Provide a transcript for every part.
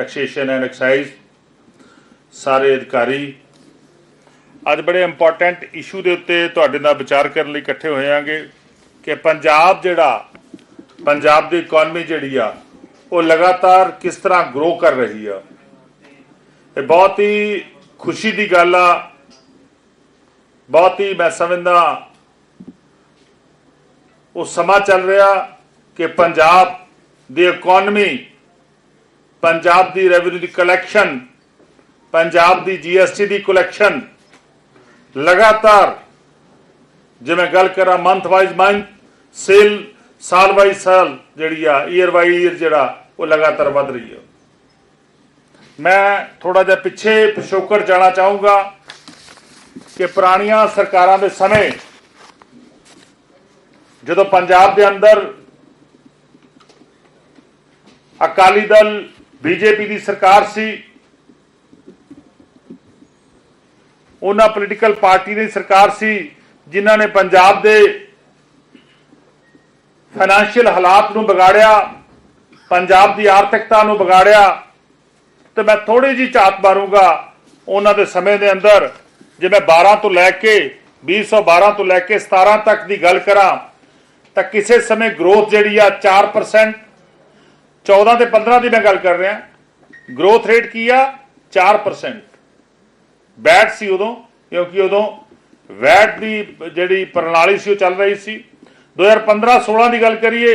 Taxation and exercise ਸਾਰੇ ਅਧਿਕਾਰੀ। ਅੱਜ ਬੜੇ ਇੰਪੋਰਟੈਂਟ ਇਸ਼ੂ ਦੇ ਉੱਤੇ ਤੁਹਾਡੇ ਨਾਲ ਵਿਚਾਰ ਕਰਨ ਲਈ ਇਕੱਠੇ ਹੋਏ ਆਂਗੇ ਕਿ ਪੰਜਾਬ ਜਿਹੜਾ, ਪੰਜਾਬ ਦੀ ਇਕਨੋਮੀ ਜਿਹੜੀ ਆ, ਉਹ ਲਗਾਤਾਰ ਕਿਸ ਤਰ੍ਹਾਂ ਗਰੋ ਕਰ ਰਹੀ ਆ। ਇਹ ਬਹੁਤ ਹੀ ਖੁਸ਼ੀ ਦੀ ਗੱਲ ਆ। ਬਹੁਤ ਹੀ ਮੈਂ ਸਮਝਦਾ ਉਹ ਸਮਾਂ ਚੱਲ ਰਿਹਾ ਕਿ ਪੰਜਾਬ ਦੀ ਇਕਨੋਮੀ ਪੰਜਾਬ ਦੀ ਰੈਵਨਿਊ ਦੀ ਕਲੈਕਸ਼ਨ ਪੰਜਾਬ ਦੀ ਜੀਐਸਟੀ ਦੀ ਕਲੈਕਸ਼ਨ ਲਗਾਤਾਰ ਜਿਵੇਂ ਗੱਲ ਕਰਾਂ ਮੰਥ ਵਾਈਜ਼ ਮੰਥ ਸੇਲ ਸਾਲ ਵਾਈਜ਼ ਸਾਲ ਜਿਹੜੀ ਆ ਈਅਰ ਬਾਈ ਈਅਰ ਜਿਹੜਾ, ਉਹ ਲਗਾਤਾਰ ਵਧ ਰਹੀ ਹੈ ਮੈਂ ਥੋੜਾ ਜਿਹਾ ਪਿੱਛੇ ਪਿਛੋਕੜ ਜਾਣਾ ਚਾਹੂੰਗਾ ਕਿ ਪੁਰਾਣੀਆਂ ਸਰਕਾਰਾਂ ਦੇ ਸਮੇਂ ਜਦੋਂ ਪੰਜਾਬ ਦੇ ਅੰਦਰ ਅਕਾਲੀ ਦਲ ਬੀਜੇਪੀ ਦੀ ਸਰਕਾਰ ਸੀ। ਉਹਨਾਂ ਪੋਲੀਟੀਕਲ ਪਾਰਟੀ ਦੀ ਸਰਕਾਰ ਸੀ, ਜਿਨ੍ਹਾਂ ਨੇ ਪੰਜਾਬ ਦੇ ਫਾਈਨੈਂਸ਼ੀਅਲ ਹਾਲਾਤ ਨੂੰ ਵਿਗਾੜਿਆ, ਪੰਜਾਬ ਦੀ ਆਰਥਿਕਤਾ ਨੂੰ ਵਿਗਾੜਿਆ। ਤੇ ਮੈਂ ਥੋੜੀ ਜੀ ਝਾਤ ਮਾਰੂੰਗਾ ਉਹਨਾਂ ਦੇ ਸਮੇਂ ਦੇ ਅੰਦਰ। ਜੇ ਮੈਂ 12 ਤੋਂ ਲੈ ਕੇ 2012 ਤੋਂ ਲੈ ਕੇ 17 ਤੱਕ ਦੀ ਗੱਲ ਕਰਾਂ, ਤਾਂ ਕਿਸੇ ਸਮੇਂ ਗਰੋਥ ਜਿਹੜੀ ਆ 4% 14 ਤੇ 15 ਦੀ ਮੈਂ ਗੱਲ ਕਰ ਰਿਹਾ। ਗਰੋਥ ਰੇਟ ਕੀ ਆ? 4% ਵੈਟ ਸੀ ਉਦੋਂ, ਕਿਉਂਕਿ ਉਦੋਂ ਵੈਟ ਦੀ ਜਿਹੜੀ ਪ੍ਰਣਾਲੀ ਸੀ ਉਹ ਚੱਲ ਰਹੀ ਸੀ। 2015-16 ਦੀ ਗੱਲ ਕਰੀਏ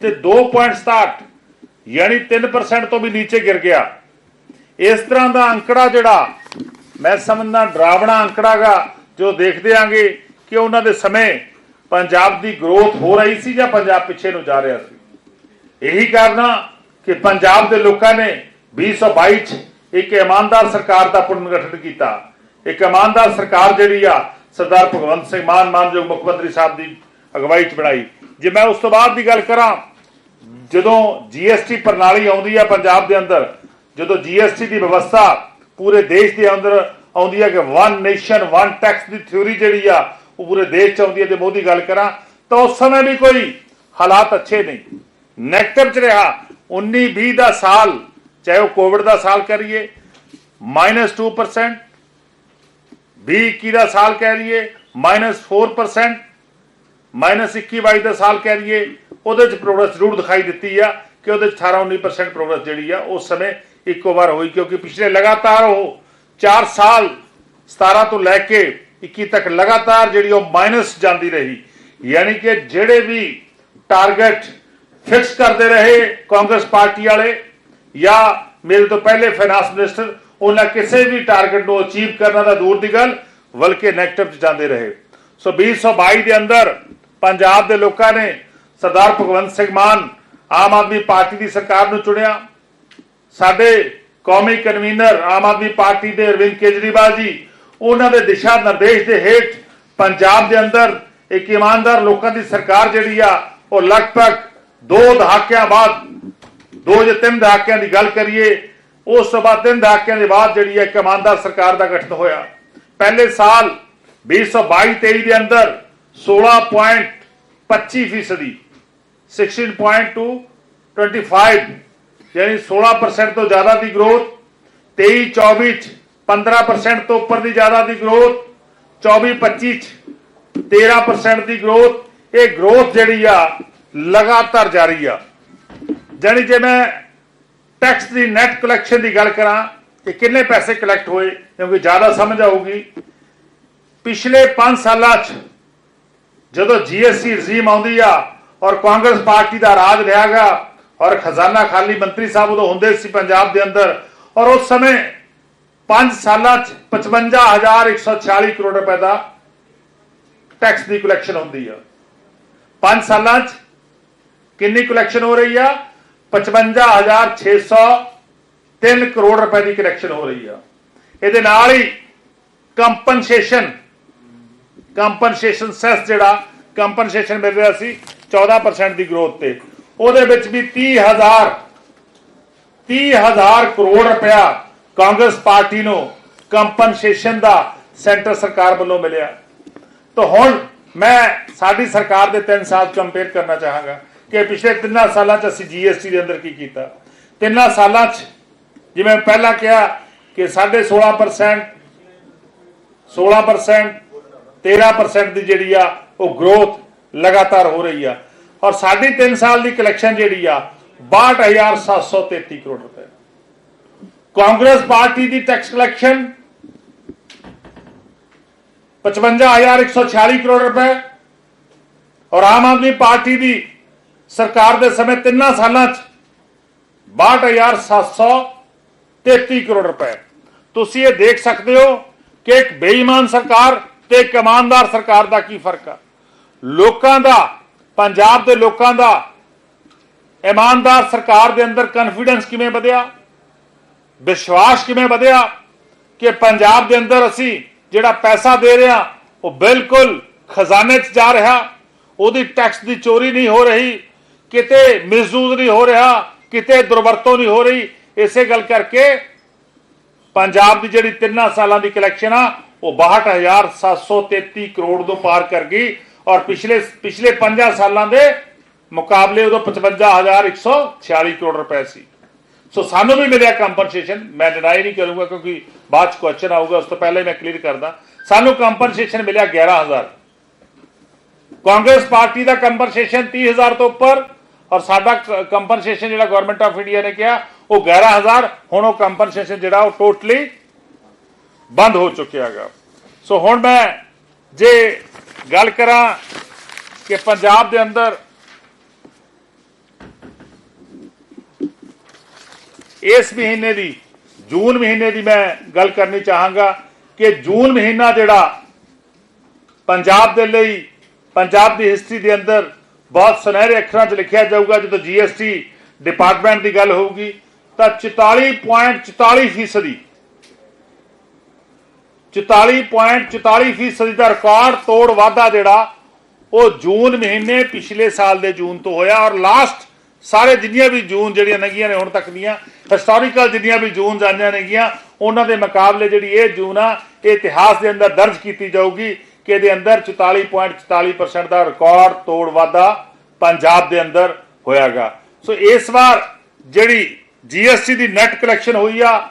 ਤੇ 2.67 ਯਾਨੀ 3% ਤੋਂ ਵੀ ਨੀਚੇ ਗਿਰ ਗਿਆ। ਇਸ ਤਰ੍ਹਾਂ ਦਾ ਅੰਕੜਾ ਜਿਹੜਾ, ਮੈਂ ਸਮਝਦਾ ਡਰਾਵਣਾ ਅੰਕੜਾ ਗਾ, ਜੋ ਦੇਖਦੇ ਆਂਗੇ ਕਿ ਉਹਨਾਂ ਦੇ ਸਮੇਂ ਪੰਜਾਬ ਦੀ ਗਰੋਥ ਹੋ ਰਹੀ ਸੀ ਜਾਂ ਪੰਜਾਬ ਪਿੱਛੇ ਨੂੰ ਜਾ ਰਿਹਾ ਸੀ। ਇਹੀ ਕਾਰਨ ਕਿ ਪੰਜਾਬ ਦੇ ਲੋਕਾਂ ਨੇ 2022 ਚ ਇੱਕ ਇਮਾਨਦਾਰ ਸਰਕਾਰ ਦਾ ਪੁਨਰਗਠਨ ਕੀਤਾ। ਇੱਕ ਇਮਾਨਦਾਰ ਸਰਕਾਰ ਜਿਹੜੀ ਆ, ਸਰਦਾਰ ਭਗਵੰਤ ਸਿੰਘ ਮਾਨ, ਮਾਨਯੋਗ ਮੁੱਖ ਮੰਤਰੀ ਸਾਹਿਬ ਦੀ ਅਗਵਾਈ ਚ ਬਣਾਈ। ਜੇ ਮੈਂ ਉਸ ਤੋਂ ਬਾਅਦ ਦੀ ਗੱਲ ਕਰਾਂ, ਜਦੋਂ ਜੀਐਸਟੀ ਪ੍ਰਣਾਲੀ ਆਉਂਦੀ ਆ ਪੰਜਾਬ ਦੇ ਅੰਦਰ, ਜਦੋਂ ਜੀਐਸਟੀ ਦੀ ਵਿਵਸਥਾ ਪੂਰੇ ਦੇਸ਼ ਦੇ ਅੰਦਰ ਆਉਂਦੀ ਹੈ ਕਿ ਵਨ ਨੇਸ਼ਨ ਵਨ ਟੈਕਸ ਦੀ ਥਿਊਰੀ ਜਿਹੜੀ ਆ, ਉਹ ਪੂਰੇ ਦੇਸ਼ ਚ ਆਉਂਦੀ ਹੈ ਤੇ ਮੋਦੀ ਗੱਲ ਕਰਾਂ, ਤਾਂ ਉਸ ਸਮੇਂ ਵੀ ਕੋਈ ਹਾਲਾਤ ਅੱਛੇ ਨਹੀਂ। ਨੈਗੇਟਿਵ ਚ ਰਿਹਾ। 19 20 ਦਾ ਸਾਲ, ਚਾਹੇ ਉਹ ਕੋਵਿਡ ਦਾ ਸਾਲ ਕਰੀਏ -2% 20 21 ਦਾ ਸਾਲ ਕਹਿ ਲਈਏ -4% -21 22 ਦਾ ਸਾਲ ਕਹਿ ਲਈਏ, ਉਹਦੇ ਚ ਪ੍ਰੋਗਰੈਸ ਜ਼ਰੂਰ ਦਿਖਾਈ ਦਿੱਤੀ ਆ ਕਿ ਉਹਦੇ ਚ 18 19% ਪ੍ਰੋਗਰੈਸ ਜਿਹੜੀ ਆ, ਉਸ ਸਮੇਂ ਇੱਕੋ ਵਾਰ ਹੋਈ ਕਿਉਂਕਿ ਪਿਛਲੇ ਲਗਾਤਾਰ ਉਹ 4 ਸਾਲ 17 ਤੋਂ ਲੈ ਕੇ 21 ਤੱਕ ਲਗਾਤਾਰ ਜਿਹੜੀ ਉਹ ਮਾਈਨਸ ਜਾਂਦੀ ਰਹੀ। ਯਾਨੀ ਕਿ ਜਿਹੜੇ ਵੀ ਟਾਰਗੇਟ ਫਿਕਸ ਕਰਦੇ ਰਹੇ ਕਾਂਗਰਸ ਪਾਰਟੀ ਵਾਲੇ ਜਾਂ ਮੇਰੇ ਤੋਂ ਪਹਿਲੇ ਫਾਈਨਾਂਸ ਮਿਨਿਸਟਰ ਉਹਨਾਂ ਕਿਸੇ ਵੀ ਟਾਰਗੇਟ ਨੂੰ ਅਚੀਵ ਕਰਨਾ ਦਾ ਦੂਰ ਦੀ ਗੱਲ, ਬਲਕਿ ਨੈਗੇਟਿਵ ਚ ਜਾਂਦੇ ਰਹੇ। ਸੋ 2022 ਦੇ ਅੰਦਰ ਪੰਜਾਬ ਦੇ ਲੋਕਾਂ ਨੇ ਸਰਦਾਰ ਭਗਵੰਤ ਸਿੰਘ ਮਾਨ ਆਮ ਆਦਮੀ ਪਾਰਟੀ ਦੀ ਸਰਕਾਰ ਨੂੰ ਚੁਣਿਆ। ਸਾਡੇ ਕੌਮੀ ਕਨਵੀਨਰ ਆਮ ਆਦਮੀ ਪਾਰਟੀ ਦੇ ਅਰਵਿੰਦ ਕੇਜਰੀਵਾਲ ਜੀ, ਉਹਨਾਂ ਦੇ ਦਿਸ਼ਾ ਨਿਰਦੇਸ਼ ਦੇ ਹੇਠ ਪੰਜਾਬ ਦੇ ਅੰਦਰ ਇੱਕ ਇਮਾਨਦਾਰ ਲੋਕਾਂ ਦੀ ਸਰਕਾਰ ਜਿਹੜੀ ਆ, ਉਹ ਲਗਭਗ ਦੋ ਦਹਾਕਿਆਂ ਬਾਅਦ, ਦੋ ਜਾਂ ਤਿੰਨ ਦਹਾਕਿਆਂ ਦੀ ਗੱਲ ਕਰੀਏ, ਉਸ ਤੋਂ ਬਾਅਦ ਤਿੰਨ ਦਹਾਕਿਆਂ ਦੇ ਬਾਅਦ ਜਿਹੜੀ ਹੈ ਇੱਕ ਇਮਾਨਦਾਰ ਸਰਕਾਰ ਦਾ ਗਠਨ ਹੋਇਆ। ਪਹਿਲੇ ਸਾਲ 2022-23 ਦੇ ਅੰਦਰ 16.25 ਫੀਸਦੀ 16.2 25 ਯਾਨੀ 16% ਤੋਂ ਜ਼ਿਆਦਾ ਦੀ ਗਰੋਥ 23 24 ਚ 15% ਤੋਂ ਉੱਪਰ ਦੀ ਜ਼ਿਆਦਾ ਦੀ ਗਰੋਥ 24 25 ਚ 13% ਦੀ ਗਰੋਥ ਇਹ ਗਰੋਥ ਜਿਹੜੀ ਆ ਲਗਾਤਾਰ ਜਾਰੀ ਆ। ਜਾਨੀ ਜੇ ਮੈਂ ਟੈਕਸ ਦੀ ਨੈਟ ਕਲੈਕਸ਼ਨ ਦੀ ਗੱਲ ਕਰਾਂ, ਕਿ ਕਿੰਨੇ ਪੈਸੇ ਕਲੈਕਟ ਹੋਏ, ਕਿਉਂਕਿ ਜ਼ਿਆਦਾ ਸਮਝ ਆਊਗੀ। ਪਿਛਲੇ 5 ਸਾਲਾਂ 'ਚ ਜਦੋਂ ਜੀਐਸਟੀ ਰਜੀਮ ਆਉਂਦੀ ਆ ਔਰ ਕਾਂਗਰਸ ਪਾਰਟੀ ਦਾ ਰਾਜ ਰਿਹਾਗਾ ਔਰ ਖਜ਼ਾਨਾ ਖਾਲੀ ਮੰਤਰੀ ਸਾਹਿਬ ਉਦੋਂ ਹੁੰਦੇ ਸੀ ਪੰਜਾਬ ਦੇ ਅੰਦਰ, ਔਰ ਉਸ ਸਮੇਂ 5 ਸਾਲਾਂ 'ਚ 55146 ਕਰੋੜ ਰੁਪਏ ਦਾ ਟੈਕਸ ਦੀ ਕਲੈਕਸ਼ਨ ਹੁੰਦੀ ਆ। 5 ਸਾਲਾਂ 'ਚ ਕਿੰਨੀ ਕਲੈਕਸ਼ਨ ਹੋ ਰਹੀ ਆ? 55603 ਕਰੋੜ ਰੁਪਏ ਦੀ ਕਲੈਕਸ਼ਨ ਹੋ ਰਹੀ ਆ। ਇਹਦੇ ਨਾਲ ਹੀ ਕੰਪਨਸੇਸ਼ਨ ਕੰਪਨਸੇਸ਼ਨ ਸੈਸ ਜਿਹੜਾ ਕੰਪਨਸੇਸ਼ਨ ਮਿਲ ਰਿਹਾ ਸੀ 14% ਦੀ ਗਰੋਥ ਤੇ। ਉਹਦੇ ਵਿੱਚ ਵੀ 30000 30000 ਕਰੋੜ ਰੁਪਇਆ ਕਾਂਗਰਸ ਪਾਰਟੀ ਨੂੰ ਕੰਪਨਸੇਸ਼ਨ ਦਾ ਸੈਂਟਰ ਸਰਕਾਰ ਵੱਲੋਂ ਮਿਲਿਆ। ਤਾਂ ਹੁਣ ਮੈਂ ਸਾਡੀ ਸਰਕਾਰ ਦੇ 3 ਸਾਲ ਕੰਪੇਅਰ ਕਰਨਾ ਚਾਹਾਂਗਾ। ਕਿ ਪਿਛਲੇ 3 ਸਾਲਾਂ 'ਚ ਅਸੀਂ ਜੀਐਸਟੀ ਦੇ ਅੰਦਰ ਕੀ ਕੀਤਾ? 3 ਸਾਲਾਂ 'ਚ ਜਿਵੇਂ ਪਹਿਲਾਂ ਕਿਹਾ ਕਿ 16.5% 16% 13% ਦੀ ਜਿਹੜੀ ਆ, ਉਹ ਗਰੋਥ ਲਗਾਤਾਰ ਹੋ ਰਹੀ ਆ। ਔਰ ਸਾਡੀ 3 ਸਾਲ ਦੀ ਕਲੈਕਸ਼ਨ ਜਿਹੜੀ ਆ 62733 ਕਰੋੜ ਰੁਪਏ। ਕਾਂਗਰਸ ਪਾਰਟੀ ਦੀ ਟੈਕਸ ਕਲੈਕਸ਼ਨ 55146 ਕਰੋੜ ਰੁਪਏ। ਔਰ ਆਮ ਆਦਮੀ ਪਾਰਟੀ ਦੀ ਸਰਕਾਰ ਦੇ ਸਮੇਂ ਤਿੰਨਾਂ ਸਾਲਾਂ 'ਚ 62733 ਕਰੋੜ ਰੁਪਏ। ਤੁਸੀਂ ਇਹ ਦੇਖ ਸਕਦੇ ਹੋ ਕਿ ਇੱਕ ਬੇਈਮਾਨ ਸਰਕਾਰ ਤੇ ਇੱਕ ਇਮਾਨਦਾਰ ਸਰਕਾਰ ਦਾ ਕੀ ਫ਼ਰਕ ਆ। ਲੋਕਾਂ ਦਾ, ਪੰਜਾਬ ਦੇ ਲੋਕਾਂ ਦਾ ਇਮਾਨਦਾਰ ਸਰਕਾਰ ਦੇ ਅੰਦਰ ਕੌਨਫੀਡੈਂਸ ਕਿਵੇਂ ਵਧਿਆ? ਵਿਸ਼ਵਾਸ ਕਿਵੇਂ ਵਧਿਆ ਕਿ ਪੰਜਾਬ ਦੇ ਅੰਦਰ ਅਸੀਂ ਜਿਹੜਾ ਪੈਸਾ ਦੇ ਰਹੇ ਹਾਂ, ਉਹ ਬਿਲਕੁਲ ਖਜ਼ਾਨੇ 'ਚ ਜਾ ਰਿਹਾ। ਉਹਦੀ ਟੈਕਸ ਦੀ ਚੋਰੀ ਨਹੀਂ ਹੋ ਰਹੀ। ਕਿਤੇ ਮਿਸਯੂਜ਼ ਨਹੀਂ ਹੋ ਰਿਹਾ, ਕਿਤੇ ਦੁਰਵਰਤੋਂ ਨਹੀਂ ਹੋ ਰਹੀ। ਇਸੇ ਗੱਲ ਕਰਕੇ ਪੰਜਾਬ ਦੀ ਜਿਹੜੀ ਤਿੰਨਾਂ ਸਾਲਾਂ ਦੀ ਕਲੈਕਸ਼ਨ ਆ, ਉਹ 62733 ਕਰੋੜ ਤੋਂ ਪਾਰ ਕਰ ਗਈ ਔਰ ਪਿਛਲੇ ਪਿਛਲੇ 5 ਸਾਲਾਂ ਦੇ ਮੁਕਾਬਲੇ ਉਦੋਂ 55146 ਕਰੋੜ ਰੁਪਏ ਸੀ। ਸੋ ਸਾਨੂੰ ਵੀ ਮਿਲਿਆ ਕੰਪਨਸੇਸ਼ਨ ਮੈਂ ਡਿਨਾਈ ਨਹੀਂ ਕਰੂੰਗਾ ਕਿਉਂਕਿ ਬਾਅਦ ਚ ਕੁਐਸਚਨ ਆਊਗਾ, ਉਸ ਤੋਂ ਪਹਿਲੇ ਮੈਂ ਕਲੀਅਰ ਕਰਦਾ। ਸਾਨੂੰ ਕੰਪਨਸੇਸ਼ਨ ਮਿਲਿਆ 11000 ਕਾਂਗਰਸ ਪਾਰਟੀ ਦਾ ਕੰਪਨਸੇਸ਼ਨ 30000 ਤੋਂ ਉੱਪਰ ਔਰ ਸਾਡਾ ਕੰਪਨਸੇਸ਼ਨ ਜਿਹੜਾ ਗਵਰਨਮੈਂਟ ਆਫ ਇੰਡੀਆ ਨੇ ਕਿਹਾ, ਉਹ 11000 ਹੁਣ ਉਹ ਕੰਪਨਸੇਸ਼ਨ ਜਿਹੜਾ ਉਹ ਟੋਟਲੀ ਬੰਦ ਹੋ ਚੁੱਕਿਆ ਹੈਗਾ। ਸੋ ਹੁਣ ਮੈਂ ਜੇ ਗੱਲ ਕਰਾਂ ਕਿ ਪੰਜਾਬ ਦੇ ਅੰਦਰ ਇਸ ਮਹੀਨੇ ਦੀ, ਜੂਨ ਮਹੀਨੇ ਦੀ ਮੈਂ ਗੱਲ ਕਰਨੀ ਚਾਹਾਂਗਾ ਕਿ ਜੂਨ ਮਹੀਨਾ ਜਿਹੜਾ ਪੰਜਾਬ ਦੇ ਲਈ, ਪੰਜਾਬ ਦੀ ਹਿਸਟਰੀ ਦੇ ਅੰਦਰ ਬਹੁਤ ਸੁਨਹਿਰੇ ਅੱਖਰਾਂ 'ਚ ਲਿਖਿਆ ਜਾਊਗਾ, ਜਦੋਂ ਜੀਐਸਟੀ ਡਿਪਾਰਟਮੈਂਟ ਦੀ ਗੱਲ ਹੋਊਗੀ, ਤਾਂ 44.44 ਫੀਸਦੀ 44.44 ਫੀਸਦੀ ਦਾ ਰਿਕਾਰਡ ਤੋੜ ਵਾਧਾ ਜਿਹੜਾ, ਉਹ ਜੂਨ ਮਹੀਨੇ ਪਿਛਲੇ ਸਾਲ ਦੇ ਜੂਨ ਤੋਂ ਹੋਇਆ, ਔਰ ਲਾਸਟ ਸਾਰੇ ਜਿੰਨੀਆਂ ਵੀ ਜੂਨ ਜਿਹੜੀਆਂ ਨਗੀਆਂ ਨੇ ਹੁਣ ਤੱਕ ਦੀਆਂ ਹਿਸਟੋਰੀਕਲ ਜਿੰਨੀਆਂ ਵੀ ਜੂਨ ਜਾਂਦੀਆਂ ਨੇਗੀਆਂ, ਉਹਨਾਂ ਦੇ ਮੁਕਾਬਲੇ ਜਿਹੜੀ ਇਹ ਜੂਨ ਆ, ਇਹ ਇਤਿਹਾਸ ਦੇ ਅੰਦਰ ਦਰਜ ਕੀਤੀ ਜਾਊਗੀ ਕਿ ਇਹਦੇ ਅੰਦਰ 44.44% ਦਾ ਰਿਕਾਰਡ ਤੋੜ ਵਾਧਾ ਪੰਜਾਬ ਦੇ ਅੰਦਰ ਹੋਇਆਗਾ। ਸੋ ਇਸ ਵਾਰ ਜਿਹੜੀ ਜੀਐਸਟੀ ਦੀ ਨੈਟ ਕਲੈਕਸ਼ਨ ਹੋਈ ਆ,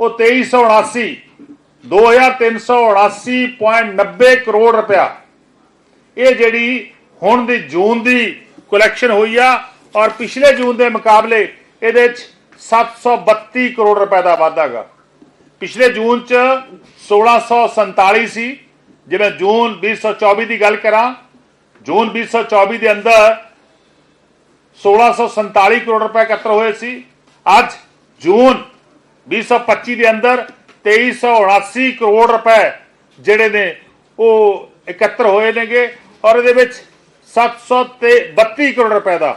ਉਹ 2379 2379.90 ਕਰੋੜ ਰੁਪਇਆ। ਇਹ ਜਿਹੜੀ ਹੁਣ ਦੀ ਜੂਨ ਦੀ ਕਲੈਕਸ਼ਨ ਹੋਈ ਆ ਔਰ ਪਿਛਲੇ ਜੂਨ ਦੇ ਮੁਕਾਬਲੇ ਇਹਦੇ ਚ 732 ਕਰੋੜ ਰੁਪਏ ਦਾ ਵਾਧਾ ਵਾਧਾਗਾ ਪਿਛਲੇ ਜੂਨ ਚ 1647 ਸੀ ਜਿਵੇਂ ਜੂਨ 2024 ਦੀ ਗੱਲ ਕਰਾਂ, ਜੂਨ 2024 ਦੇ ਅੰਦਰ 1647 ਕਰੋੜ ਰੁਪਏ ਇਕੱਤਰ ਹੋਏ ਸੀ। ਅੱਜ ਜੂਨ 2025 ਦੇ ਅੰਦਰ 2379 ਕਰੋੜ ਰੁਪਏ ਜਿਹੜੇ ਨੇ ਉਹ ਇਕੱਤਰ ਹੋਏ ਨੇਗੇ ਔਰ ਇਹਦੇ ਵਿੱਚ 732 ਕਰੋੜ ਰੁਪਏ ਦਾ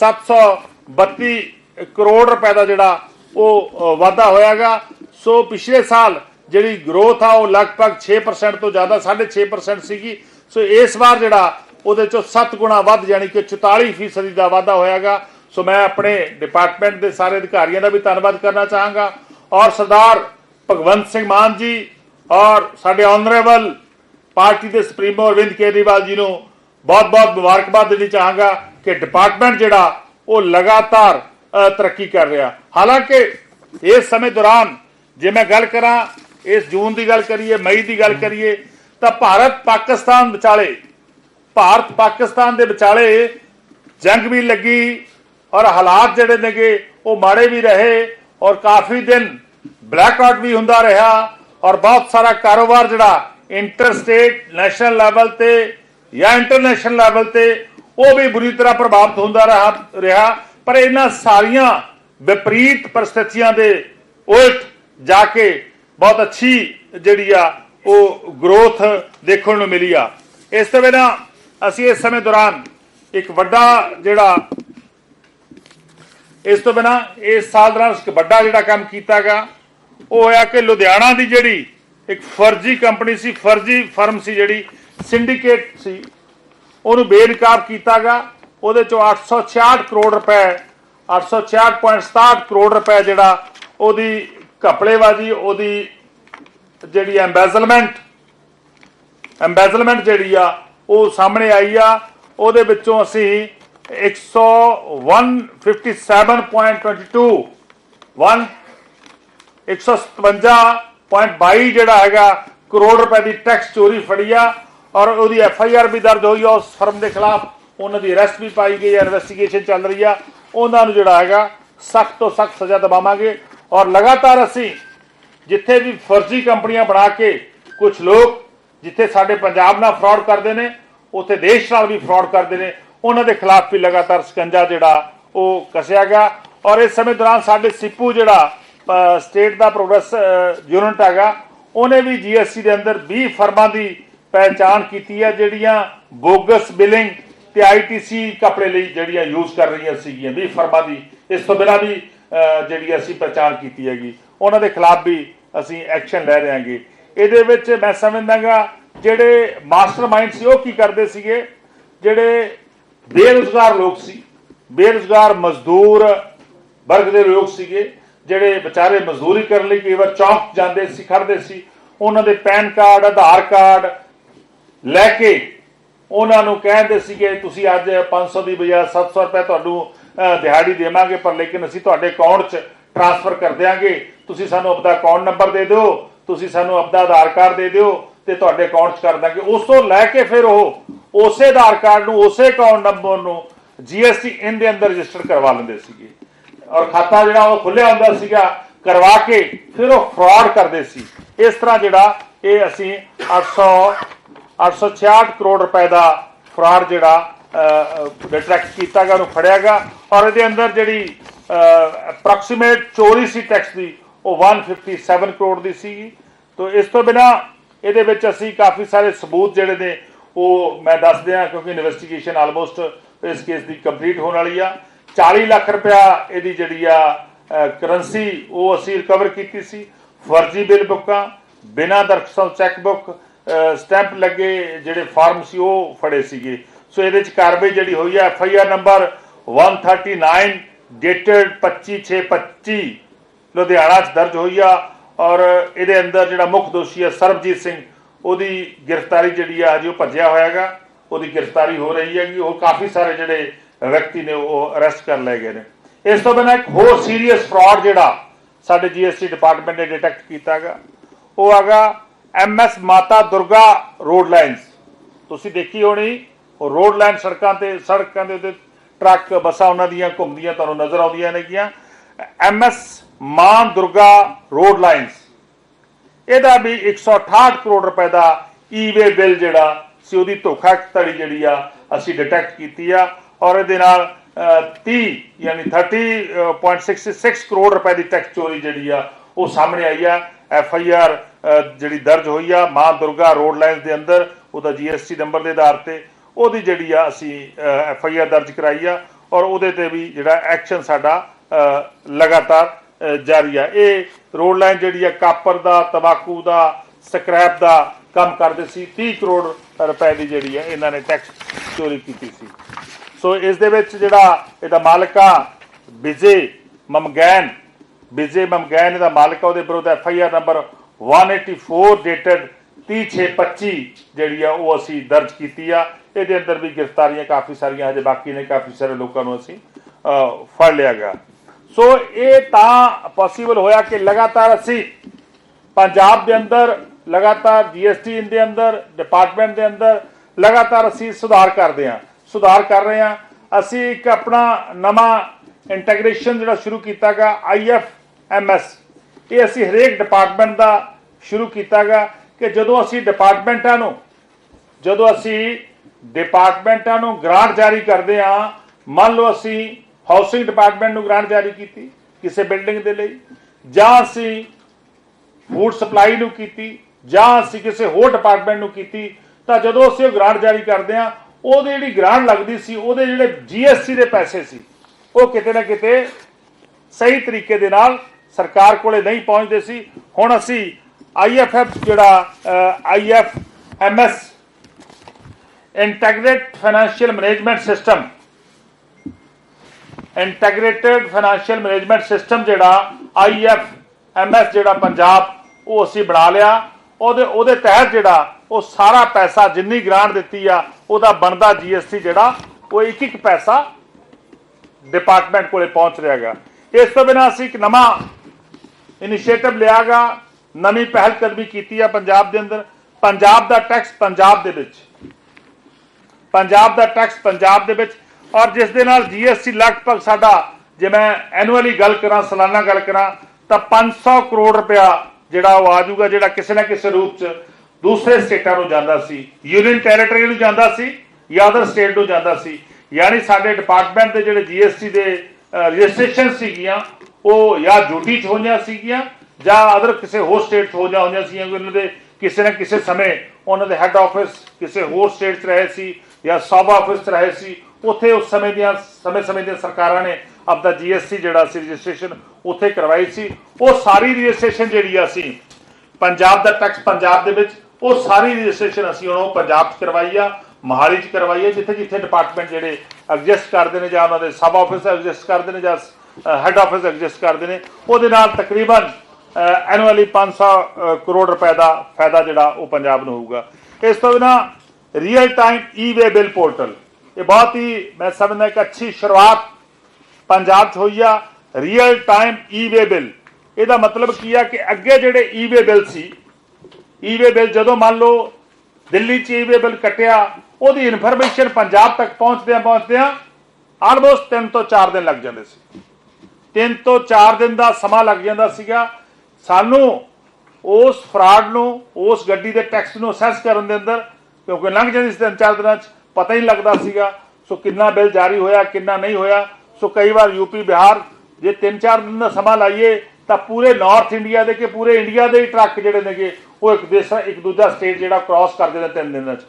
732 ਕਰੋੜ ਰੁਪਏ ਦਾ ਜਿਹੜਾ ਉਹ ਵਾਧਾ ਹੋਇਆਗਾ। ਸੋ ਪਿਛਲੇ ਸਾਲ ਜਿਹੜੀ ਗਰੋਥ ਆ, ਉਹ ਲਗਭਗ 6% ਤੋਂ ਜ਼ਿਆਦਾ 6.5% ਸੀਗੀ। ਸੋ ਇਸ ਵਾਰ ਜਿਹੜਾ ਉਹਦੇ ਚੋਂ 7 ਗੁਣਾ ਵੱਧ, ਯਾਨੀ ਕਿ 44% ਦਾ ਵਾਧਾ ਹੋਇਆਗਾ। ਸੋ ਮੈਂ ਆਪਣੇ ਡਿਪਾਰਟਮੈਂਟ ਦੇ ਸਾਰੇ ਅਧਿਕਾਰੀਆਂ ਦਾ ਵੀ ਧੰਨਵਾਦ ਕਰਨਾ ਚਾਹਾਂਗਾ। ਔਰ ਸਰਦਾਰ ਭਗਵੰਤ ਸਿੰਘ ਮਾਨ ਜੀ ਔਰ ਸਾਡੇ ਆਨਰੇਬਲ ਪਾਰਟੀ ਦੇ ਸੁਪਰੀਮੋ ਅਰਵਿੰਦ ਕੇਜਰੀਵਾਲ ਜੀ ਨੂੰ ਬਹੁਤ-ਬਹੁਤ ਮੁਬਾਰਕਬਾਦ ਦੇਣੀ ਚਾਹਾਂਗਾ ਕਿ ਡਿਪਾਰਟਮੈਂਟ ਜਿਹੜਾ, ਉਹ ਲਗਾਤਾਰ ਤਰੱਕੀ ਕਰ ਰਿਹਾ। ਹਾਲਾਂਕਿ ਇਸ ਸਮੇਂ ਦੌਰਾਨ ਜੇ ਮੈਂ ਗੱਲ ਕਰਾਂ ਇਸ ਜੂਨ ਦੀ ਗੱਲ ਕਰੀਏ, ਮਈ ਦੀ ਗੱਲ ਕਰੀਏ, ਤਾਂ ਭਾਰਤ ਪਾਕਿਸਤਾਨ ਵਿਚਾਲੇ, ਭਾਰਤ ਪਾਕਿਸਤਾਨ ਦੇ ਵਿਚਾਲੇ ਜੰਗ ਵੀ ਲੱਗੀ ਔਰ ਹਾਲਾਤ ਜਿਹੜੇ ਨੇਗੇ, ਉਹ ਮਾੜੇ ਵੀ ਰਹੇ ਔਰ ਕਾਫੀ ਦਿਨ ਬਲੈਕ ਬਲੈਕਆਊਟ ਵੀ ਹੁੰਦਾ ਰਿਹਾ ਔਰ ਬਹੁਤ ਸਾਰਾ ਕਾਰੋਬਾਰ ਜਿਹੜਾ ਇੰਟਰ ਸਟੇਟ ਨੈਸ਼ਨਲ ਲੈਵਲ ਤੇ ਜਾਂ ਇੰਟਰਨੈਸ਼ਨਲ ਲੈਵਲ ਤੇ, ਉਹ ਵੀ ਬੁਰੀ ਤਰ੍ਹਾਂ ਪ੍ਰਭਾਵਿਤ ਹੁੰਦਾ ਰਿਹਾ ਰਿਹਾ। ਪਰ ਇਹਨਾਂ ਸਾਰੀਆਂ ਵਿਪਰੀਤ ਪਰਿਸਥਿਤੀਆਂ ਦੇ ਉਲਟ ਜਾ ਕੇ ਬਹੁਤ ਅੱਛੀ ਜਿਹੜੀ ਆ ਉਹ ਗਰੋਥ ਦੇਖਣ ਨੂੰ ਮਿਲੀ ਆ। ਇਸ ਤੋਂ ਬਿਨਾਂ ਅਸੀਂ ਇਸ ਸਮੇਂ ਦੌਰਾਨ ਇੱਕ ਵੱਡਾ ਜਿਹੜਾ ਇਸ ਤੋਂ ਬਿਨਾ ਇਸ ਸਾਲ ਦੌਰਾਨ ਇੱਕ ਵੱਡਾ ਜਿਹੜਾ ਕੰਮ ਕੀਤਾਗਾ ਉਹ ਹੋਇਆ ਕਿ ਲੁਧਿਆਣਾ ਦੀ ਜਿਹੜੀ ਇੱਕ ਫਰਜ਼ੀ ਕੰਪਨੀ ਸੀ, ਫਰਜ਼ੀ ਫਰਮ ਸੀ ਜਿਹੜੀ ਸਿੰਡੀਕੇਟ ਸੀ, ਉਹਨੂੰ ਬੇਨਕਾਬ ਕੀਤਾਗਾ ਉਹਦੇ ਚੋਂ 866 ਕਰੋੜ ਰੁਪਏ 866.67 ਕਰੋੜ ਰੁਪਏ ਜਿਹੜਾ ਉਹਦੀ ਘਪਲੇਬਾਜ਼ੀ, ਉਹਦੀ ਜਿਹੜੀ ਐਮਬੈਜ਼ਲਮੈਂਟ ਐਮਬੈਜ਼ਲਮੈਂਟ ਜਿਹੜੀ ਆ, ਉਹ ਸਾਹਮਣੇ ਆਈ ਆ। ਉਹਦੇ ਵਿੱਚੋਂ ਅਸੀਂ 101 57.22 1 157.22 ਜਿਹੜਾ ਹੈਗਾ, ਕਰੋੜ ਰੁਪਏ ਦੀ ਟੈਕਸ ਚੋਰੀ ਫੜੀ ਆ ਔਰ ਉਹਦੀ ਐਫ ਆਈ ਆਰ ਵੀ ਦਰਜ ਹੋਈ ਆ। ਉਸ ਫਰਮ ਦੇ ਖਿਲਾਫ ਉਹਨਾਂ ਦੀ ਅਰੈਸਟ ਵੀ ਪਾਈ ਗਈ ਹੈ ਇਨਵੈਸਟੀਗੇਸ਼ਨ ਚੱਲ ਰਹੀ ਆ। ਉਹਨਾਂ ਨੂੰ ਜਿਹੜਾ ਹੈਗਾ ਸਖਤ ਤੋਂ ਸਖਤ ਸਜ਼ਾ ਦਿਵਾਵਾਂਗੇ ਔਰ ਲਗਾਤਾਰ ਅਸੀਂ ਜਿੱਥੇ ਵੀ ਫਰਜ਼ੀ ਕੰਪਨੀਆਂ ਬਣਾ ਕੇ ਕੁਝ ਲੋਕ ਜਿੱਥੇ ਸਾਡੇ ਪੰਜਾਬ ਨਾਲ ਫਰਾਡ ਕਰਦੇ ਨੇ, ਉੱਥੇ ਦੇਸ਼ ਨਾਲ ਵੀ ਫਰਾਡ ਕਰਦੇ ਨੇ, ਉਹਨਾਂ ਦੇ ਖਿਲਾਫ ਵੀ ਲਗਾਤਾਰ ਸਕੰਜਾ ਜਿਹੜਾ ਉਹ ਕਸਿਆ ਗਿਆ। ਔਰ ਇਸ ਸਮੇਂ ਦੌਰਾਨ ਸਾਡੇ ਸਿੱਪੂ ਜਿਹੜਾ ਸਟੇਟ ਦਾ ਪ੍ਰੋਗਰੈਸ ਯੂਨਿਟ ਹੈਗਾ, ਉਹਨੇ ਵੀ ਜੀਐਸਟੀ ਦੇ ਅੰਦਰ 20 ਫਰਮਾਂ ਦੀ ਪਹਿਚਾਣ ਕੀਤੀ ਹੈ, ਜਿਹੜੀਆਂ ਬੋਗਸ ਬਿਲਿੰਗ ਤੇ ਆਈਟੀਸੀ ਕੱਪੜੇ ਲਈ ਜਿਹੜੀਆਂ ਯੂਜ਼ ਕਰ ਰਹੀਆਂ ਸੀਗੀਆਂ 20 ਫਰਮਾਂ ਦੀ। ਇਸ ਤੋਂ ਬਿਨਾਂ ਵੀ ਜਿਹੜੀ ਅਸੀਂ ਪਹਿਚਾਣ ਕੀਤੀ ਹੈਗੀ, ਉਹਨਾਂ ਦੇ ਖਿਲਾਫ ਵੀ ਅਸੀਂ ਐਕਸ਼ਨ ਲੈ ਰਹੇ ਹਾਂਗੇ। ਇਹਦੇ ਵਿੱਚ ਮੈਂ ਸਮਝਦਾਗਾ, ਜਿਹੜੇ ਮਾਸਟਰਮਾਈਂਡ ਸੀ, ਉਹ ਕੀ ਕਰਦੇ ਸੀਗੇ? ਜਿਹੜੇ ਬੇਰੁਜ਼ਗਾਰ ਲੋਕ ਸੀ, ਬੇਰੁਜ਼ਗਾਰ ਮਜ਼ਦੂਰ ਵਰਗ ਦੇ ਲੋਕ ਸੀਗੇ, ਜਿਹੜੇ ਵਿਚਾਰੇ ਮਜ਼ਦੂਰੀ ਕਰਨ ਲਈ ਕਈ ਵਾਰ ਚੌਂਕ ਜਾਂਦੇ ਸੀ ਖੜਦੇ ਸੀ, ਉਹਨਾਂ ਦੇ ਪੈਨ ਕਾਰਡ, ਆਧਾਰ ਕਾਰਡ ਲੈ ਕੇ ਉਹਨਾਂ ਨੂੰ ਕਹਿੰਦੇ ਸੀਗੇ, ਤੁਸੀਂ ਅੱਜ 500 ਦੀ ਬਜਾਏ 700 ਰੁਪਏ ਤੁਹਾਨੂੰ ਦਿਹਾੜੀ ਦੇਵਾਂਗੇ, ਪਰ ਲੇਕਿਨ ਅਸੀਂ ਤੁਹਾਡੇ ਅਕਾਊਂਟ 'ਚ ਟ੍ਰਾਂਸਫਰ ਕਰ ਦਿਆਂਗੇ। ਤੁਸੀਂ ਸਾਨੂੰ ਆਪਣਾ ਅਕਾਊਂਟ ਨੰਬਰ ਦੇ ਦਿਓ, ਤੁਸੀਂ ਸਾਨੂੰ ਆਪਦਾ ਆਧਾਰ ਕਾਰਡ ਦੇ ਦਿਓ ਤੇ ਤੁਹਾਡੇ ਅਕਾਊਂਟ 'ਚ ਕਰ ਦਾਂਗੇ। ਉਸ ਤੋਂ ਲੈ ਕੇ ਫਿਰ ਉਹ ਉਸੇ ਆਧਾਰ ਕਾਰਡ ਨੂੰ, ਉਸੇ ਅਕਾਊਂਟ ਨੰਬਰ ਨੂੰ GST ਇਨ ਦੇ ਅੰਦਰ ਰਜਿਸਟਰ ਕਰਵਾ ਲੈਂਦੇ ਸੀਗੇ। ਔਰ ਖਾਤਾ ਜਿਹੜਾ ਉਹ ਖੁੱਲਿਆ ਹੁੰਦਾ ਸੀਗਾ, ਕਰਵਾ ਕੇ ਫਿਰ ਉਹ ਫਰਾਡ ਕਰਦੇ ਸੀ। ਇਸ ਤਰ੍ਹਾਂ ਜਿਹੜਾ ਇਹ ਅਸੀਂ 800 866 ਕਰੋੜ ਰੁਪਏ ਦਾ ਫਰਾਡ ਜਿਹੜਾ ਡਿਟੈਕਟ ਕੀਤਾ ਗਿਆ ਉਹਨੂੰ ਫੜਿਆ ਗਿਆ ਔਰ ਇਹਦੇ ਅੰਦਰ ਜਿਹੜੀ ਅਪਰੋਕਸੀਮੇਟ ਚੋਰੀ ਸੀ ਟੈਕਸ ਦੀ, ਉਹ 157 ਕਰੋੜ ਦੀ ਸੀਗੀ। ਤੋਂ ਇਸ ਤੋਂ ਬਿਨਾ ਇਹਦੇ ਵਿੱਚ ਅਸੀਂ ਕਾਫੀ ਸਾਰੇ ਸਬੂਤ ਜਿਹੜੇ ਨੇ, ਉਹ ਮੈਂ ਦੱਸ ਦਿਆਂ, ਕਿਉਂਕਿ ਇਨਵੈਸਟੀਗੇਸ਼ਨ ਆਲਮੋਸਟ ਇਸ ਕੇਸ ਦੀ ਕੰਪਲੀਟ ਹੋਣ ਵਾਲੀ ਆ। 40 ਲੱਖ ਰੁਪਇਆ ਇਹਦੀ ਜਿਹੜੀ ਆ ਕਰੰਸੀ ਉਹ ਅਸੀਂ ਰਿਕਵਰ ਕੀਤੀ ਸੀ। ਫਰਜ਼ੀ ਬਿੱਲ ਬੁੱਕਾਂ, ਬਿਨਾਂ ਦਰਖਸਤ ਚੈੱਕ ਬੁੱਕ ਸਟੈਂਪ ਲੱਗੇ ਜਿਹੜੇ ਫਾਰਮ ਸੀ, ਉਹ ਫੜੇ ਸੀਗੇ। ਸੋ ਇਹਦੇ ਚ ਕਾਰਵਾਈ ਜਿਹੜੀ ਹੋਈ ਹੈ F I R number 139 dated 25625 Ludhiana ਚ ਦਰਜ ਹੋਈ ਆ ਔਰ ਇਹਦੇ ਅੰਦਰ ਜਿਹੜਾ ਮੁੱਖ ਦੋਸ਼ੀ ਆ ਸਰਬਜੀਤ ਸਿੰਘ, ਉਹਦੀ ਗ੍ਰਿਫਤਾਰੀ ਜਿਹੜੀ ਆ ਜੀ ਉਹ ਭੱਜਿਆ ਹੋਇਆਗਾ ਉਹਦੀ ਗ੍ਰਿਫਤਾਰੀ ਹੋ ਰਹੀ ਹੈਗੀ, ਉਹ ਕਾਫੀ ਸਾਰੇ ਜਿਹੜੇ ਵਿਅਕਤੀ ਨੇ ਉਹ ਅਰੈਸਟ ਕਰ ਲਏ ਗਏ ਨੇ। ਇਸ ਤੋਂ ਬਿਨਾਂ ਇੱਕ ਹੋਰ ਸੀਰੀਅਸ ਫਰਾਡ ਜਿਹੜਾ ਸਾਡੇ ਜੀਐਸਟੀ ਡਿਪਾਰਟਮੈਂਟ ਨੇ ਡਿਟੈਕਟ ਕੀਤਾਗਾ ਉਹ ਹੈਗਾ ਐਮਐਸ ਮਾਤਾ ਦੁਰਗਾ ਰੋਡ ਲਾਈਨਸ ਤੁਸੀਂ ਦੇਖੀ ਹੋਣੀ ਉਹ ਰੋਡ ਲਾਈਨ ਸੜਕਾਂ ਤੇ ਸੜਕਾਂ ਦੇ ਉੱਤੇ ਟਰੱਕ ਬੱਸਾਂ ਉਹਨਾਂ ਦੀਆਂ ਘੁੰਮਦੀਆਂ ਤੁਹਾਨੂੰ ਨਜ਼ਰ ਆਉਂਦੀਆਂ ਨੇਗੀਆਂ ਐਮਐਸ ਮਾਂ ਦੁਰਗਾ ਰੋਡ ਲਾਈਨਸ। ਇਹਦਾ ਵੀ 168 ਕਰੋੜ ਰੁਪਏ ਦਾ ਈਵੇ ਬਿੱਲ ਜਿਹੜਾ ਸੀ ਉਹਦੀ ਧੋਖਾ ਧੜੀ ਜਿਹੜੀ ਆ ਅਸੀਂ ਡਿਟੈਕਟ ਕੀਤੀ ਆ। ਔਰ ਇਹਦੇ ਨਾਲ ਅਹ, 30 ਯਾਨੀ 30.66 ਕਰੋੜ ਰੁਪਏ ਦੀ ਟੈਕਸ ਚੋਰੀ ਜਿਹੜੀ ਆ ਉਹ ਸਾਹਮਣੇ ਆਈ ਆ। ਐਫ ਆਈ ਆਰ ਜਿਹੜੀ ਦਰਜ ਹੋਈ ਆ ਮਾਂ ਦੁਰਗਾ ਰੋਡ ਲਾਈਨਸ ਦੇ ਅੰਦਰ ਉਹਦਾ ਜੀਐਸਟੀ ਨੰਬਰ ਦੇ ਆਧਾਰ ਤੇ। ਉਹਦੀ ਜਿਹੜੀ ਆ ਅਸੀਂ ਐਫ ਆਈ ਆਰ ਦਰਜ ਕਰਾਈ ਆ ਔਰ ਉਹਦੇ ਤੇ ਵੀ ਜਿਹੜਾ ਐਕਸ਼ਨ ਸਾਡਾ ਲਗਾਤਾਰ ਜਾਰੀ ਆ। ਇਹ ਰੋਡ ਲਾਈਨ ਜਿਹੜੀ ਆ ਕਾਪਰ ਦਾ, ਤਬਾਕੂ ਦਾ ਸਕ੍ਰੈਪ ਦਾ ਕੰਮ ਕਰਦੇ ਸੀ। 30 ਕਰੋੜ ਰੁਪਏ ਦੀ ਜਿਹੜੀ ਆ ਇਹਨਾਂ ਨੇ ਟੈਕਸ ਚੋਰੀ ਕੀਤੀ ਸੀ। ਸੋ ਇਸ ਦੇ ਵਿੱਚ ਜਿਹੜਾ ਇਹਦਾ ਮਾਲਕ ਆ, ਵਿਜੇ ਮਮਗੈਨ ਵਿਜੇ ਮਮਗੈਨ ਦਾ ਮਾਲਕ ਆ, ਉਹਦੇ ਵਿਰੁੱਧ F I R number 184 dated 30625 ਜਿਹੜੀ ਆ ਉਹ ਅਸੀਂ ਦਰਜ ਕੀਤੀ ਆ। ਇਹਦੇ ਅੰਦਰ ਵੀ ਗ੍ਰਿਫਤਾਰੀਆਂ ਕਾਫੀ ਸਾਰੀਆਂ ਹਜੇ ਬਾਕੀ ਨੇ, ਕਾਫੀ ਸਾਰੇ ਲੋਕਾਂ ਨੂੰ ਅਸੀਂ ਫੜ ਲਿਆ ਗਿਆ ਸੋ ਇਹ ਤਾਂ ਪੋਸੀਬਲ ਹੋਇਆ ਕਿ ਲਗਾਤਾਰ ਅਸੀਂ ਪੰਜਾਬ ਦੇ ਅੰਦਰ, ਲਗਾਤਾਰ ਜੀਐਸਟੀ ਦੇ ਅੰਦਰ ਡਿਪਾਰਟਮੈਂਟ ਦੇ ਅੰਦਰ, ਲਗਾਤਾਰ ਅਸੀਂ ਸੁਧਾਰ ਕਰਦੇ ਹਾਂ। ਸੁਧਾਰ ਕਰ ਰਹੇ ਹਾਂ। ਅਸੀਂ ਇੱਕ ਆਪਣਾ ਨਵਾਂ ਇੰਟੀਗ੍ਰੇਸ਼ਨ ਜਿਹੜਾ ਸ਼ੁਰੂ ਕੀਤਾਗਾ ਆਈਐਫਐਮਐਸ ਇਹ ਅਸੀਂ ਹਰੇਕ ਡਿਪਾਰਟਮੈਂਟ ਦਾ ਸ਼ੁਰੂ ਕੀਤਾਗਾ ਕਿ ਜਦੋਂ ਅਸੀਂ ਡਿਪਾਰਟਮੈਂਟਾਂ ਨੂੰ, ਜਦੋਂ ਅਸੀਂ ਡਿਪਾਰਟਮੈਂਟਾਂ ਨੂੰ ਗ੍ਰਾਂਟ ਜਾਰੀ ਕਰਦੇ ਹਾਂ। ਮੰਨ ਲਓ ਅਸੀਂ ਹਾਊਸਿੰਗ ਡਿਪਾਰਟਮੈਂਟ ਨੂੰ ਗ੍ਰਾਂਟ ਜਾਰੀ ਕੀਤੀ ਕਿਸੇ ਬਿਲਡਿੰਗ ਦੇ ਲਈ, ਜਾਂ ਅਸੀਂ ਫੂਡ ਸਪਲਾਈ ਨੂੰ ਕੀਤੀ, ਜਾਂ ਅਸੀਂ ਕਿਸੇ ਹੋਰ ਡਿਪਾਰਟਮੈਂਟ ਨੂੰ ਕੀਤੀ, ਤਾਂ ਜਦੋਂ ਅਸੀਂ ਉਹ ਗ੍ਰਾਂਟ ਜਾਰੀ ਕਰਦੇ ਹਾਂ, ਉਹਦੇ ਜਿਹੜੀ ਗ੍ਰਾਂਟ ਲੱਗਦੀ ਸੀ, ਉਹਦੇ ਜਿਹੜੇ ਜੀਐਸਟੀ ਦੇ ਪੈਸੇ ਸੀ, ਉਹ ਕਿਤੇ ਨਾ ਕਿਤੇ ਸਹੀ ਤਰੀਕੇ ਦੇ ਨਾਲ ਸਰਕਾਰ ਕੋਲੇ ਨਹੀਂ ਪਹੁੰਚਦੇ ਸੀ। ਹੁਣ ਅਸੀਂ ਆਈਐਫਐਫ ਜਿਹੜਾ IFMS integrate financial management system integrated financial management system ਜਿਹੜਾ ਆਈਐਫਐਮਐਸ ਜਿਹੜਾ ਪੰਜਾਬ, ਉਹ ਅਸੀਂ ਬਣਾ ਲਿਆ। ਉਹਦੇ ਉਹਦੇ ਤਹਿਤ ਜਿਹੜਾ ਉਹ ਸਾਰਾ ਪੈਸਾ ਜਿੰਨੀ ਗ੍ਰਾਂਟ ਦਿੱਤੀ ਆ, ਉਹਦਾ ਬਣਦਾ ਜੀਐਸਟੀ ਜਿਹੜਾ, ਉਹ ਇੱਕ ਇੱਕ ਪੈਸਾ ਡਿਪਾਰਟਮੈਂਟ ਕੋਲੇ ਪਹੁੰਚ ਰਿਹਾ ਹੈਗਾ। ਇਸ ਤੋਂ ਬਿਨਾਂ ਅਸੀਂ ਇੱਕ ਨਵਾਂ ਇਨੀਸ਼ੀਏਟਿਵ ਲਿਆਗਾ ਨਵੀਂ ਪਹਿਲ ਕਦਮੀ ਕੀਤੀ ਆ ਪੰਜਾਬ ਦੇ ਅੰਦਰ। ਪੰਜਾਬ ਦਾ ਟੈਕਸ ਪੰਜਾਬ ਦੇ ਵਿੱਚ। ਪੰਜਾਬ ਦਾ ਟੈਕਸ ਪੰਜਾਬ ਦੇ ਵਿੱਚ ਔਰ ਜਿਸ ਦੇ ਨਾਲ ਜੀਐਸਟੀ ਲਗਭਗ ਸਾਡਾ, ਜੇ ਮੈਂ ਐਨੂਅਲੀ ਗੱਲ ਕਰਾਂ, ਸਾਲਾਨਾ ਗੱਲ ਕਰਾਂ, ਤਾਂ 500 ਕਰੋੜ ਰੁਪਇਆ ਜਿਹੜਾ ਉਹ ਆ ਜਾਊਗਾ, ਜਿਹੜਾ ਕਿਸੇ ਨਾ ਕਿਸੇ ਰੂਪ ਚ ਦੂਸਰੇ ਸਟੇਟਾਂ ਨੂੰ ਜਾਂਦਾ ਸੀ। ਯੂਨੀਅਨ ਟੈਰੀਟਰੀ ਨੂੰ ਜਾਂਦਾ ਸੀ ਜਾਂ ਅਦਰ ਸਟੇਟ ਨੂੰ ਜਾਂਦਾ ਸੀ। ਯਾਨੀ ਸਾਡੇ ਡਿਪਾਰਟਮੈਂਟ ਦੇ ਜਿਹੜੇ ਜੀਐਸਟੀ ਦੇ ਰਜਿਸਟ੍ਰੇਸ਼ਨ ਸੀਗੀਆਂ, ਉਹ ਜਾਂ ਜੋਟੀ ਚ ਹੋਈਆਂ ਸੀਗੀਆਂ ਜਾਂ ਅਦਰ ਕਿਸੇ ਹੋਰ ਸਟੇਟ 'ਚ ਹੋ ਜਾ ਹੋਈਆਂ ਸੀਗੀਆਂ, ਉਹਨਾਂ ਦੇ ਕਿਸੇ ਨਾ ਕਿਸੇ ਸਮੇਂ ਉਹਨਾਂ ਦੇ ਹੈੱਡ ਆਫਿਸ ਕਿਸੇ ਹੋਰ ਸਟੇਟ 'ਚ ਰਹੇ ਸੀ। ਜਾਂ ਸਬ ਆਫਿਸ 'ਚ ਰਹੇ ਸੀ ਉੱਥੇ ਉਸ ਸਮੇਂ ਦੀਆਂ ਸਮੇਂ-ਸਮੇਂ ਦੀਆਂ ਸਰਕਾਰਾਂ ਨੇ ਆਪਦਾ ਜੀਐਸਟੀ ਜਿਹੜਾ ਸੀ ਰਜਿਸਟ੍ਰੇਸ਼ਨ ਉੱਥੇ ਕਰਵਾਈ ਸੀ। ਉਹ ਸਾਰੀ ਰਜਿਸਟ੍ਰੇਸ਼ਨ ਜਿਹੜੀ ਆ ਸੀ ਪੰਜਾਬ ਦਾ ਟੈਕਸ ਪੰਜਾਬ ਦੇ ਵਿੱਚ ਉਹ ਸਾਰੀ ਰਜਿਸਟ੍ਰੇਸ਼ਨ ਅਸੀਂ ਹੁਣ ਉਹ ਪੰਜਾਬ 'ਚ ਕਰਵਾਈ ਆ ਮਹਾਲੀ 'ਚ ਕਰਵਾਈ ਆ ਜਿੱਥੇ ਜਿੱਥੇ ਡਿਪਾਰਟਮੈਂਟ ਜਿਹੜੇ ਐਗਜ਼ਿਸਟ ਕਰਦੇ ਨੇ ਜਾਂ ਉਹਨਾਂ ਦੇ ਸਬ ਆਫਿਸ ਐਗਜ਼ਿਸਟ ਕਰਦੇ ਨੇ ਜਾਂ ਹੈੱਡ ਆਫਿਸ ਐਗਜ਼ਿਸਟ ਕਰਦੇ ਨੇ ਉਹਦੇ ਨਾਲ ਤਕਰੀਬਨ ਐਨੂਅਲੀ 500 ਅ, ਕਰੋੜ ਰੁਪਏ ਦਾ ਫਾਇਦਾ ਜਿਹੜਾ ਉਹ ਪੰਜਾਬ ਨੂੰ ਹੋਊਗਾ। ਇਸ ਤੋਂ ਬਿਨਾ real time e way bill portal ਇਹ ਬਹੁਤ ਹੀ ਮੈਂ ਸਮਝਦਾ ਇੱਕ ਅੱਛੀ ਸ਼ੁਰੂਆਤ ਪੰਜਾਬ 'ਚ ਹੋਈ ਆ ਰੀਅਲ ਟਾਈਮ ਈ-ਵੇ ਬਿਲ ਇਹਦਾ ਮਤਲਬ ਕੀ ਆ ਕਿ ਅੱਗੇ ਜਿਹੜੇ ਈ-ਵੇ ਬਿਲ ਸੀ ਈ-ਵੇ ਬਿਲ ਜਦੋਂ ਮੰਨ ਲਓ ਦਿੱਲੀ 'ਚ ਈ-ਵੇ ਬਿਲ ਕੱਟਿਆ ਉਹਦੀ ਇਨਫੋਰਮੇਸ਼ਨ ਪੰਜਾਬ ਤੱਕ ਪਹੁੰਚਦਿਆਂ ਪਹੁੰਚਦਿਆਂ ਆਲਮੋਸਟ 3 ਤੋਂ 4 ਦਿਨ ਲੱਗ ਜਾਂਦੇ ਸੀ ਤਿੰਨ ਤੋਂ 4 ਦਿਨ ਦਾ ਸਮਾਂ ਲੱਗ ਜਾਂਦਾ ਸੀਗਾ ਸਾਨੂੰ ਉਸ ਫਰਾਡ ਨੂੰ ਉਸ ਗੱਡੀ ਦੇ ਟੈਕਸ ਨੂੰ ਅਸੈਸ ਕਰਨ ਦੇ ਅੰਦਰ ਕਿਉਂਕਿ ਲੰਘ ਜਾਂਦੀ ਸੀ ਤਿੰਨ ਚਾਰ ਦਿਨਾਂ 'ਚ, ਪਤਾ ਹੀ ਨਹੀਂ ਲੱਗਦਾ ਸੀਗਾ। ਸੋ ਕਿੰਨਾ ਬਿੱਲ ਜਾਰੀ ਹੋਇਆ, ਕਿੰਨਾ ਨਹੀਂ ਹੋਇਆ। ਸੋ ਕਈ ਵਾਰ ਯੂਪੀ ਬਿਹਾਰ ਜੇ ਤਿੰਨ ਚਾਰ ਦਿਨ ਦਾ ਸਮਾਂ ਲਾਈਏ, ਤਾਂ ਪੂਰੇ ਨਾਰਥ ਇੰਡੀਆ ਦੇ ਕਿ ਪੂਰੇ ਇੰਡੀਆ ਦੇ ਹੀ ਟਰੱਕ ਜਿਹੜੇ ਨੇਗੇ, ਉਹ ਇੱਕ ਦੇਸ਼ ਇੱਕ ਦੂਜਾ ਸਟੇਟ ਜਿਹੜਾ ਕ੍ਰਾਸ ਕਰਦੇ ਨੇ ਤਿੰਨ ਦਿਨਾਂ 'ਚ।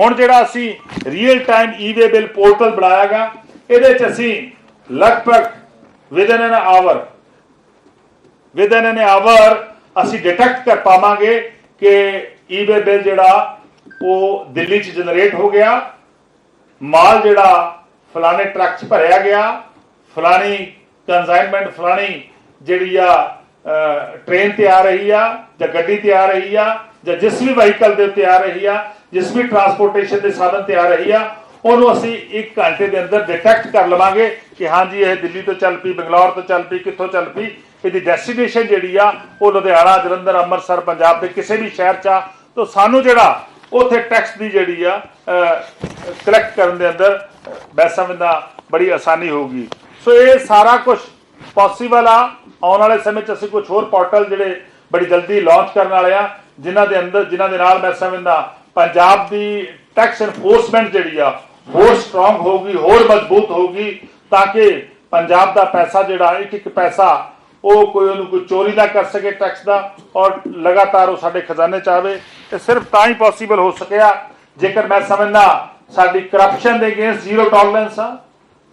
ਹੁਣ ਜਿਹੜਾ ਅਸੀਂ real time e way bill portal ਬਣਾਇਆਗਾ ਇਹਦੇ 'ਚ ਅਸੀਂ ਲਗਭਗ within an hour within an hour ਅਸੀਂ ਡਿਟੈਕਟ ਕਰ ਪਾਵਾਂਗੇ ਕਿ ਈ-ਵੇ ਬਿਲ ਜਿਹੜਾ ਉਹ ਦਿੱਲੀ 'ਚ ਜਨਰੇਟ ਹੋ ਗਿਆ। ਮਾਲ ਜਿਹੜਾ ਫਲਾਣੇ ਟਰੱਕ 'ਚ ਭਰਿਆ ਗਿਆ। ਫਲਾਣੀ ਕੰਸਾਈਨਮੈਂਟ ਫਲਾਣੀ ਜਿਹੜੀ ਆ ਟ੍ਰੇਨ ਤੇ ਆ ਰਹੀ ਆ ਜਾਂ ਗੱਡੀ ਤੇ ਆ ਰਹੀ ਆ ਜਾਂ ਜਿਸ ਵੀ ਵਹੀਕਲ ਦੇ ਉੱਤੇ ਆ ਰਹੀ ਆ, ਜਿਸ ਵੀ ਟਰਾਂਸਪੋਰਟੇਸ਼ਨ ਦੇ ਸਾਧਨ ਤੇ ਆ ਰਹੀ ਆ, ਉਹਨੂੰ ਅਸੀਂ 1 ਘੰਟੇ ਦੇ ਅੰਦਰ ਡਿਟੈਕਟ ਕਰ ਲਵਾਂਗੇ ਕਿ ਹਾਂਜੀ ਇਹ ਦਿੱਲੀ ਤੋਂ ਚੱਲ ਪਈ, ਬੰਗਲੌਰ ਤੋਂ ਚੱਲ ਪਈ, ਕਿੱਥੋਂ ਚੱਲ ਪਈ। ਇਹਦੀ ਡੈਸਟੀਨੇਸ਼ਨ ਜਿਹੜੀ ਆ, ਉਹ ਲੁਧਿਆਣਾ, ਜਲੰਧਰ, ਅੰਮ੍ਰਿਤਸਰ, ਪੰਜਾਬ ਦੇ ਕਿਸੇ ਵੀ ਸ਼ਹਿਰ 'ਚ ਆ। ਤਾਂ ਸਾਨੂੰ ਜਿਹੜਾ ਉਥੇ ਟੈਕਸ ਦੀ ਜਿਹੜੀ ਆ ਕਲੈਕਟ ਕਰਨ ਦੇ ਅੰਦਰ ਮੈਂ ਸਮਝਦਾ ਬੜੀ ਆਸਾਨੀ ਹੋਊਗੀ। ਸੋ ਇਹ ਸਾਰਾ ਕੁਝ ਪੋਸੀਬਲ ਆ। ਆਉਣ ਵਾਲੇ ਸਮੇਂ 'ਚ ਅਸੀਂ ਕੁਝ ਹੋਰ ਪੋਰਟਲ ਜਿਹੜੇ ਬੜੀ ਜਲਦੀ ਲਾਂਚ ਕਰਨ ਵਾਲੇ ਆ, ਜਿਨ੍ਹਾਂ ਦੇ ਅੰਦਰ, ਜਿਨ੍ਹਾਂ ਦੇ ਨਾਲ ਮੈਂ ਸਮਝਦਾ ਪੰਜਾਬ ਦੀ ਟੈਕਸ ਐਨਫੋਰਸਮੈਂਟ ਜਿਹੜੀ ਆ, ਹੋਰ ਸਟਰੋਂਗ ਹੋਊਗੀ, ਹੋਰ ਮਜ਼ਬੂਤ ਹੋਊਗੀ, ਤਾਂ ਕਿ ਪੰਜਾਬ ਦਾ ਪੈਸਾ ਜਿਹੜਾ ਇੱਕ ਇੱਕ ਪੈਸਾ ਉਹ ਕੋਈ ਉਹਨੂੰ ਕੋਈ ਚੋਰੀ ਨਾ ਕਰ ਸਕੇ ਟੈਕਸ ਦਾ ਔਰ ਲਗਾਤਾਰ ਉਹ ਸਾਡੇ ਖਜ਼ਾਨੇ ਚ ਆਵੇ, ਇਹ ਸਿਰਫ ਤਾਂ ਹੀ ਪੋਸੀਬਲ ਹੋ ਸਕਿਆ ਜੇਕਰ ਮੈਂ ਸਮਝਦਾ ਸਾਡੀ ਕਰਪਸ਼ਨ ਦੇ ਅਗੇਂਸਟ ਜ਼ੀਰੋ ਟੋਲਰੈਂਸ ਆ,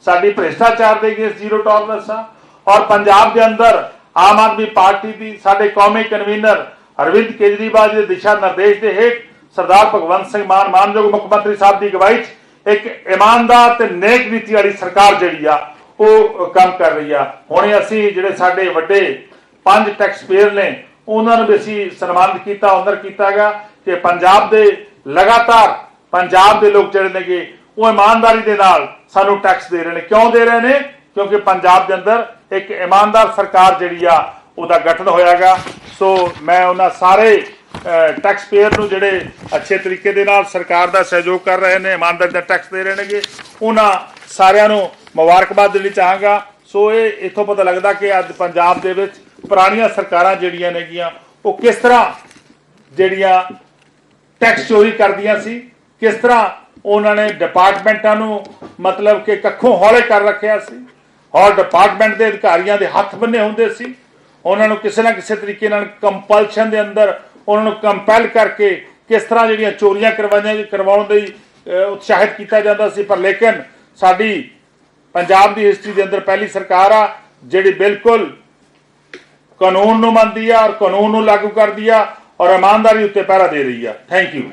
ਸਾਡੀ ਭ੍ਰਿਸ਼ਟਾਚਾਰ ਦੇ ਅਗੇਂਸਟ ਜ਼ੀਰੋ ਟੋਲਰੈਂਸ ਆ, ਔਰ ਪੰਜਾਬ ਦੇ ਅੰਦਰ ਆਮ ਆਦਮੀ ਪਾਰਟੀ ਦੀ ਸਾਡੇ ਕੌਮੀ ਕਨਵੀਨਰ ਅਰਵਿੰਦ ਕੇਜਰੀਵਾਲ ਦੇ ਦਿਸ਼ਾ ਨਿਰਦੇਸ਼ ਦੇ ਹੇਠ ਸਰਦਾਰ ਭਗਵੰਤ ਸਿੰਘ ਮਾਨ ਮਾਨਯੋਗ ਮੁੱਖ ਮੰਤਰੀ ਸਾਹਿਬ ਦੀ ਅਗਵਾਈ 'ਚ ਇੱਕ ਇਮਾਨਦਾਰ ਤੇ ਨੇਕ ਨੀਤੀ ਵਾਲੀ ਸਰਕਾਰ ਜਿਹੜੀ ਆ ਉਹ ਕੰਮ ਕਰ ਰਹੀ ਆ। ਹੁਣ ਅਸੀਂ ਜਿਹੜੇ ਸਾਡੇ ਵੱਡੇ ਪੰਜ ਟੈਕਸ ਪੇਅਰ ਨੇ, ਉਹਨਾਂ ਨੂੰ ਵੀ ਅਸੀਂ ਸਨਮਾਨਿਤ ਕੀਤਾ ਆਨਰ ਕੀਤਾਗਾ ਕਿ ਪੰਜਾਬ ਦੇ ਲਗਾਤਾਰ ਪੰਜਾਬ ਦੇ ਲੋਕ ਜਿਹੜੇ ਨੇਗੇ, ਉਹ ਇਮਾਨਦਾਰੀ ਦੇ ਨਾਲ ਸਾਨੂੰ ਟੈਕਸ ਦੇ ਰਹੇ ਨੇ। ਕਿਉਂ ਦੇ ਰਹੇ ਨੇ? ਕਿਉਂਕਿ ਪੰਜਾਬ ਦੇ ਅੰਦਰ ਇੱਕ ਇਮਾਨਦਾਰ ਸਰਕਾਰ ਜਿਹੜੀ ਆ, ਉਹਦਾ ਗਠਨ ਹੋਇਆਗਾ ਸੋ ਮੈਂ ਉਹਨਾਂ ਸਾਰੇ ਟੈਕਸ ਪੇਅਰ ਨੂੰ ਜਿਹੜੇ ਅੱਛੇ ਤਰੀਕੇ ਦੇ ਨਾਲ ਸਰਕਾਰ ਦਾ ਸਹਿਯੋਗ ਕਰ ਰਹੇ ਨੇ, ਇਮਾਨਦਾਰੀ ਦਾ ਟੈਕਸ ਦੇ ਰਹੇ ਨੇਗੇ, ਉਹਨਾਂ ਸਾਰਿਆਂ ਨੂੰ ਮੁਬਾਰਕਬਾਦ ਦੇਣੀ ਚਾਹਾਂਗਾ। ਸੋ ਇਹ ਇਥੋਂ ਪਤਾ ਲੱਗਦਾ ਕਿ ਅੱਜ ਪੰਜਾਬ ਦੇ ਵਿੱਚ ਪੁਰਾਣੀਆਂ ਸਰਕਾਰਾਂ ਜਿਹੜੀਆਂ ਨੇਗੀਆਂ, ਉਹ ਕਿਸ ਤਰ੍ਹਾਂ ਜਿਹੜੀਆਂ ਟੈਕਸ ਚੋਰੀ ਕਰਦੀਆਂ ਸੀ, ਕਿਸ ਤਰ੍ਹਾਂ ਉਹਨਾਂ ਨੇ ਡਿਪਾਰਟਮੈਂਟਾਂ ਨੂੰ ਮਤਲਬ ਕਿ ਕੱਖੋਂ ਹੌਲੇ ਕਰ ਰੱਖਿਆ ਸੀ ਔਰ ਡਿਪਾਰਟਮੈਂਟ ਦੇ ਅਧਿਕਾਰੀਆਂ ਦੇ ਹੱਥ ਬੰਨੇ ਹੁੰਦੇ ਸੀ, ਉਹਨਾਂ ਨੂੰ ਕਿਸੇ ਨਾ ਕਿਸੇ ਤਰੀਕੇ ਨਾਲ ਕੰਪਲਸ਼ਨ ਦੇ ਅੰਦਰ ਉਹਨਾਂ ਨੂੰ ਕੰਪੈਲ ਕਰਕੇ ਕਿਸ ਤਰ੍ਹਾਂ ਜਿਹੜੀਆਂ ਚੋਰੀਆਂ ਕਰਵਾਈਆਂ ਕਰਵਾਉਣ ਦੇ ਉਤਸ਼ਾਹਿਤ ਕੀਤਾ ਜਾਂਦਾ ਸੀ। ਪਰ ਲੇਕਿਨ ਸਾਡੀ ਪੰਜਾਬ ਦੀ ਹਿਸਟਰੀ ਦੇ ਅੰਦਰ ਪਹਿਲੀ ਸਰਕਾਰ ਆ, ਜਿਹੜੀ ਬਿਲਕੁਲ ਕਾਨੂੰਨ ਨੂੰ ਮੰਨਦੀ ਆ ਔਰ ਕਾਨੂੰਨ ਨੂੰ ਲਾਗੂ ਕਰਦੀ ਆ ਔਰ ਇਮਾਨਦਾਰੀ ਉੱਤੇ ਪਹਿਰਾ ਦੇ ਰਹੀ ਆ। Thank you